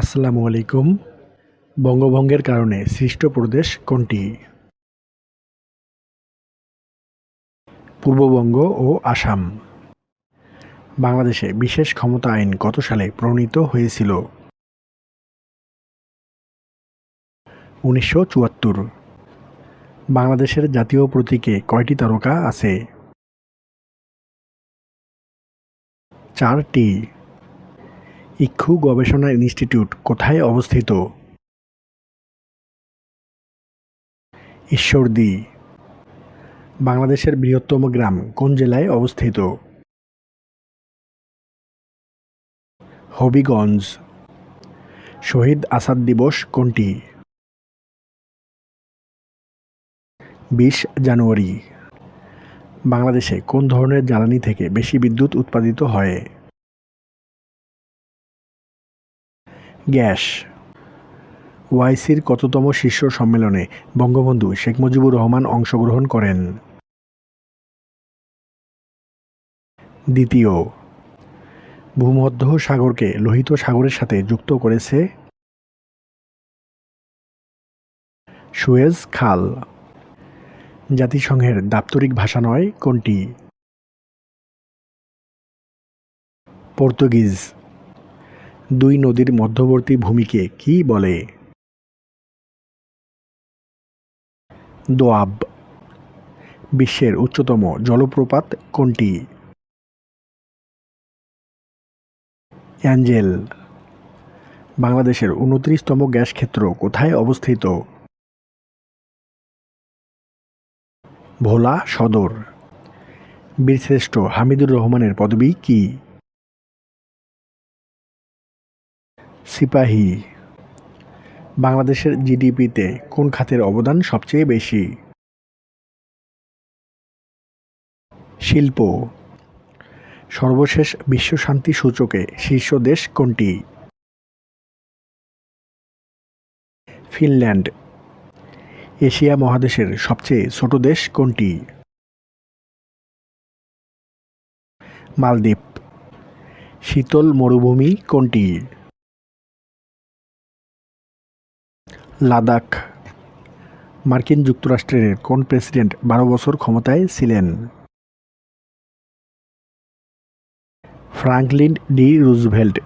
আসসালামু আলাইকুম বঙ্গভঙ্গের কারণে সৃষ্ট প্রদেশ কোনটি পূর্ববঙ্গ ও আসাম বাংলাদেশে বিশেষ ক্ষমতা আইন কত সালে প্রণীত হয়েছিল উনিশশো চুয়াত্তর বাংলাদেশের জাতীয় প্রতীকে কয়টি তারকা আছে চারটি ইক্ষু গবেষণা ইনস্টিটিউট কোথায় অবস্থিত ঈশ্বরদী বাংলাদেশের বৃহত্তম গ্রাম কোন জেলায় অবস্থিত হবিগঞ্জ শহীদ আসাদ দিবস কোনটি বিশ জানুয়ারি বাংলাদেশে কোন ধরনের জ্বালানি থেকে বেশি বিদ্যুৎ উৎপাদিত হয় গ্যাস ওয়াইসির কততম শীর্ষ সম্মেলনে বঙ্গবন্ধু শেখ মুজিবুর রহমান অংশগ্রহণ করেন দ্বিতীয় ভূমধ্য সাগরকে লোহিত সাগরের সাথে যুক্ত করেছে সুয়েজ খাল জাতিসংঘের দাপ্তরিক ভাষা নয় কোনটি পর্তুগিজ দুই নদীর মধ্যবর্তী ভূমিকে কী বলে দোয়াব বিশ্বের উচ্চতম জলপ্রপাত কোনটি অ্যাঞ্জেল বাংলাদেশের উনত্রিশতম গ্যাস ক্ষেত্র কোথায় অবস্থিত ভোলা সদর বীরশ্রেষ্ঠ হামিদুর রহমানের পদবি কী সিপাহি বাংলাদেশের জিডিপিতে কোন খাতের অবদান সবচেয়ে বেশি শিল্প সর্বশেষ বিশ্ব শান্তি সূচকে শীর্ষ দেশ কোনটি ফিনল্যান্ড এশিয়া মহাদেশের সবচেয়ে ছোট দেশ কোনটি মালদ্বীপ শীতল মরুভূমি কোনটি লাদাখ মার্কিন যুক্তরাষ্ট্রের কোন প্রেসিডেন্ট বারো বছর ক্ষমতায় ছিলেন ফ্রাঙ্কলিন ডি রুজভেল্ট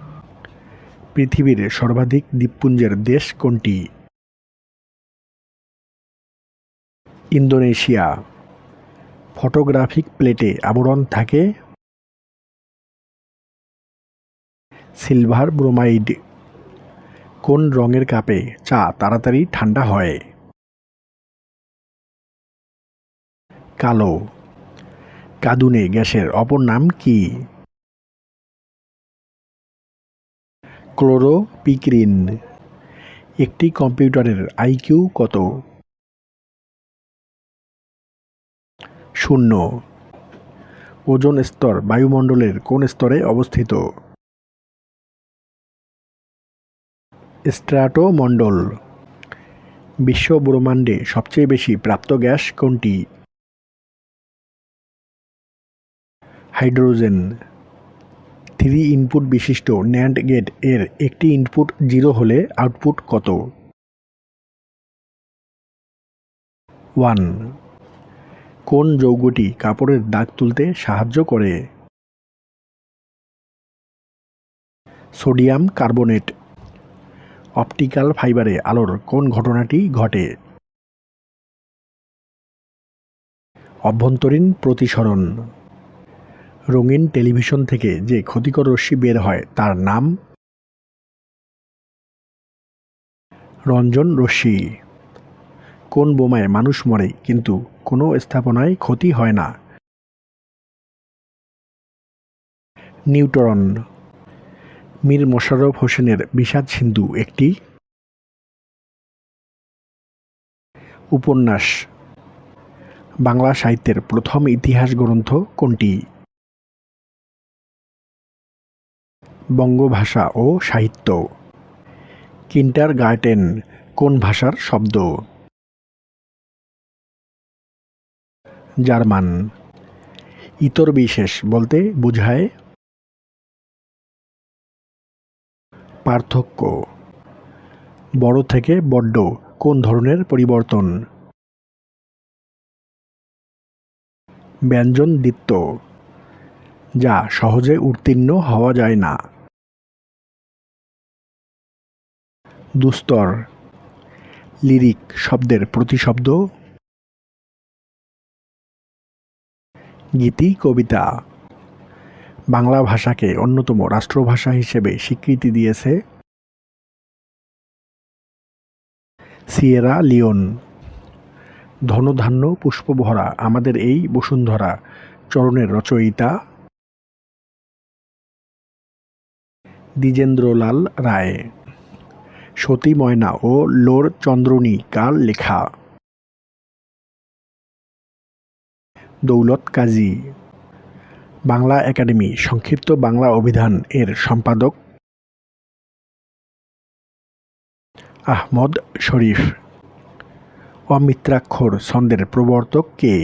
পৃথিবীর সর্বাধিক দ্বীপপুঞ্জের দেশ কোনটি ইন্দোনেশিয়া ফটোগ্রাফিক প্লেটে আবরণ থাকে সিলভার ব্রোমাইড কোন রঙের কাপে চা তাড়াতাড়ি ঠান্ডা হয় কালো কাদুনে গ্যাসের অপর নাম কি পিক্রিন একটি কম্পিউটারের আইকিউ কত শূন্য ওজন স্তর বায়ুমণ্ডলের কোন স্তরে অবস্থিত স্ট্রাটোমণ্ডল বিশ্ব ব্রহ্মাণ্ডে সবচেয়ে বেশি প্রাপ্ত গ্যাস কোনটি হাইড্রোজেন থ্রি ইনপুট বিশিষ্ট ন্যান্ড গেট এর একটি ইনপুট জিরো হলে আউটপুট কত ওয়ান কোন যৌগটি কাপড়ের দাগ তুলতে সাহায্য করে সোডিয়াম কার্বনেট অপটিক্যাল ফাইবারে আলোর কোন ঘটনাটি ঘটে অভ্যন্তরীণ প্রতিসরণ রঙিন টেলিভিশন থেকে যে ক্ষতিকর রশ্মি বের হয় তার নাম রঞ্জন রশ্মি কোন বোমায় মানুষ মরে কিন্তু কোনো স্থাপনায় ক্ষতি হয় না নিউটরন মীর মোশাররফ হোসেনের বিষাদ সিন্ধু একটি উপন্যাস বাংলা সাহিত্যের প্রথম ইতিহাস গ্রন্থ কোনটি বঙ্গভাষা ও সাহিত্য কিন্টার গার্টেন কোন ভাষার শব্দ জার্মান ইতর বিশেষ বলতে বোঝায় পার্থক্য বড় থেকে বড্ড কোন ধরনের পরিবর্তন ব্যঞ্জন দিত্য যা সহজে উত্তীর্ণ হওয়া যায় না দুস্তর লিরিক শব্দের প্রতিশব্দ গীতি কবিতা বাংলা ভাষাকে অন্যতম রাষ্ট্রভাষা হিসেবে স্বীকৃতি দিয়েছে সিয়েরা লিওন ধনধান্য পুষ্পভরা আমাদের এই বসুন্ধরা চরণের রচয়িতা দ্বিজেন্দ্রলাল রায় সতী ময়না ও লোর চন্দ্রনী কাল লেখা দৌলত কাজী বাংলা একাডেমি সংক্ষিপ্ত বাংলা অভিধান এর সম্পাদক আহমদ শরীফ অমিত্রাক্ষর ছন্দের প্রবর্তক কে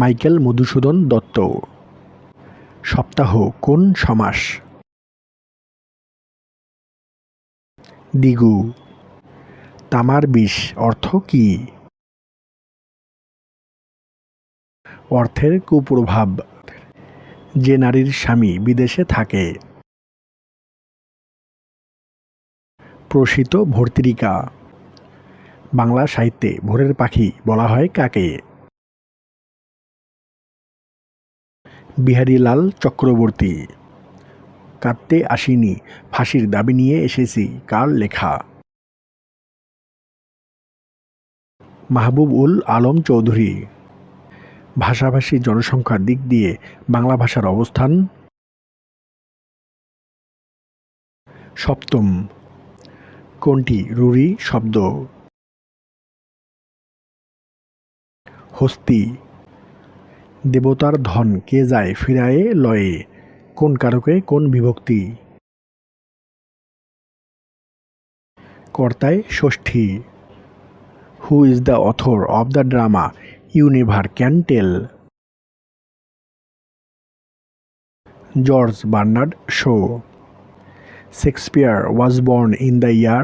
মাইকেল মধুসূদন দত্ত সপ্তাহ কোন সমাস দিগু তামার বিষ অর্থ কী অর্থের কুপ্রভাব যে নারীর স্বামী বিদেশে থাকে প্রসিত ভর্তিকা বাংলা সাহিত্যে ভোরের পাখি বলা হয় কাকে বিহারীলাল চক্রবর্তী কাঁদতে আসিনি ফাঁসির দাবি নিয়ে এসেছি কার লেখা মাহবুব উল আলম চৌধুরী ভাষাভাষী জনসংখ্যার দিক দিয়ে বাংলা ভাষার অবস্থান সপ্তম কোনটি রুরি শব্দ হস্তি দেবতার ধন কে যায় ফিরায়ে লয়ে কোন কারকে কোন বিভক্তি কর্তায় ষষ্ঠী who is the author of the drama You never can tell George Bernard Shaw Shakespeare was born in the year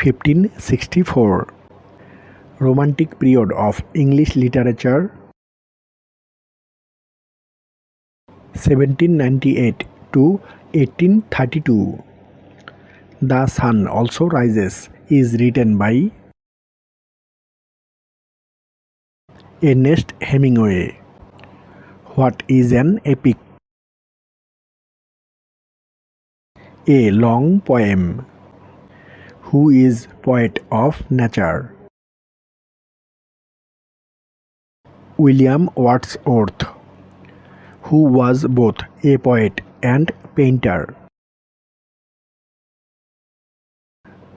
fifteen sixty four romantic period of English literature 1798 to 1832. The Sun Also Rises is written by Ernest Hemingway. What is an epic? A long poem. Who is poet of nature? William Wordsworth, who was both a poet and painter.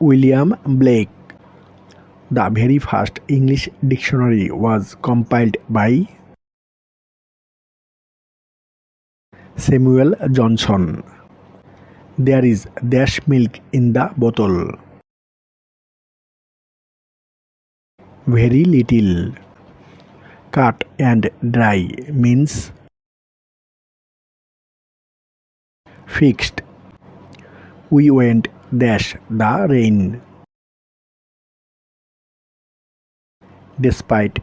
William Blake, the very first English dictionary was compiled by Samuel Johnson. There is dash milk in the bottle. Very little. Cut and dry means fixed. We went dash the rain. despite.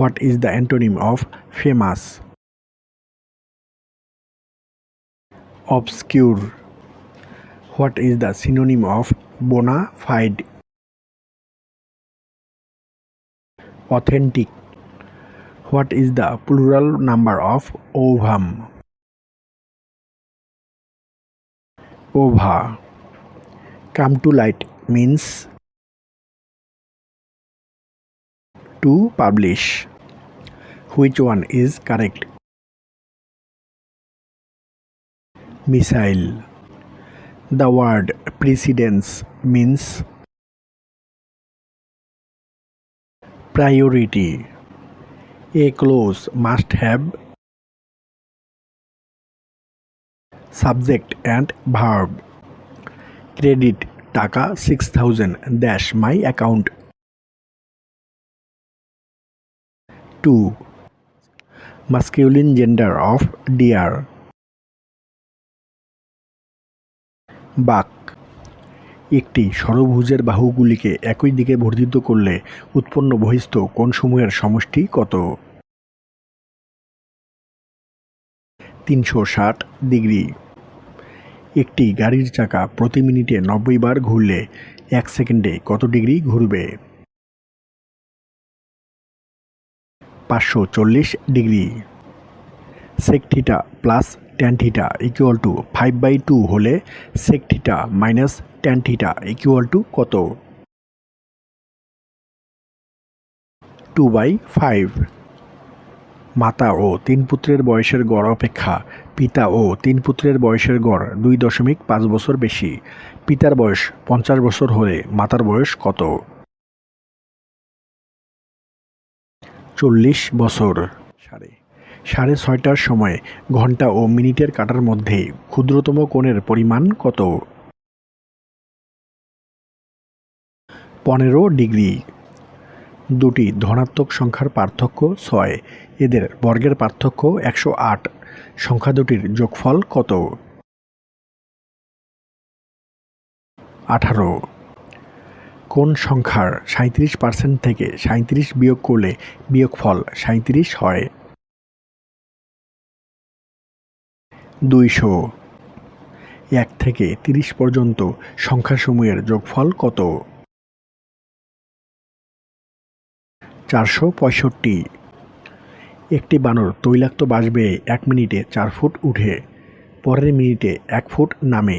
What is the antonym of famous? Obscure. What is the synonym of bona fide? Authentic. What is the plural number of ovum? Ova. Come to light means to publish. Which one is correct? Missile. The word precedence means priority. A clause must have subject and verb. Credit Taka 6000 dash my account to masculine gender of deer buck একটি সরভুজের বাহুগুলিকে একই দিকে বর্ধিত করলে উৎপন্ন বহিস্থ সময়ের সমষ্টি কত তিনশো ষাট ডিগ্রি একটি গাড়ির চাকা প্রতি মিনিটে নব্বই বার ঘুরলে এক সেকেন্ডে কত ডিগ্রি ঘুরবে পাঁচশো চল্লিশ degree sec plus tan theta equal to five by two হলে sec minus tan theta equal to কত টু বাই ফাইভ মাতা ও তিন পুত্রের বয়সের গড় অপেক্ষা পিতা ও তিন পুত্রের বয়সের গড় দুই দশমিক পাঁচ বছর বেশি পিতার বয়স পঞ্চাশ বছর হলে মাতার বয়স কত চল্লিশ বছর সাড়ে সাড়ে ছয়টার সময় ঘন্টা ও মিনিটের কাটার মধ্যে ক্ষুদ্রতম কোণের পরিমাণ কত পনেরো ডিগ্রি দুটি ধনাত্মক সংখ্যার পার্থক্য ছয় এদের বর্গের পার্থক্য একশো আট সংখ্যা দুটির যোগফল কত আঠারো কোন সংখ্যার সাঁত্রিশ পার্সেন্ট থেকে সাঁত্রিশ বিয়োগ করলে বিয়োগফল সাঁত্রিশ হয় দুইশো এক থেকে তিরিশ পর্যন্ত সংখ্যাসমূহের যোগফল কত চারশো পঁয়ষট্টি একটি বানর তৈলাক্ত বাস এক মিনিটে চার ফুট উঠে পরের মিনিটে এক ফুট নামে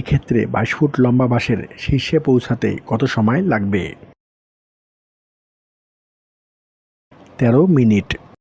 এক্ষেত্রে বাইশ ফুট লম্বা বাসের শীর্ষে পৌঁছাতে কত সময় লাগবে তেরো মিনিট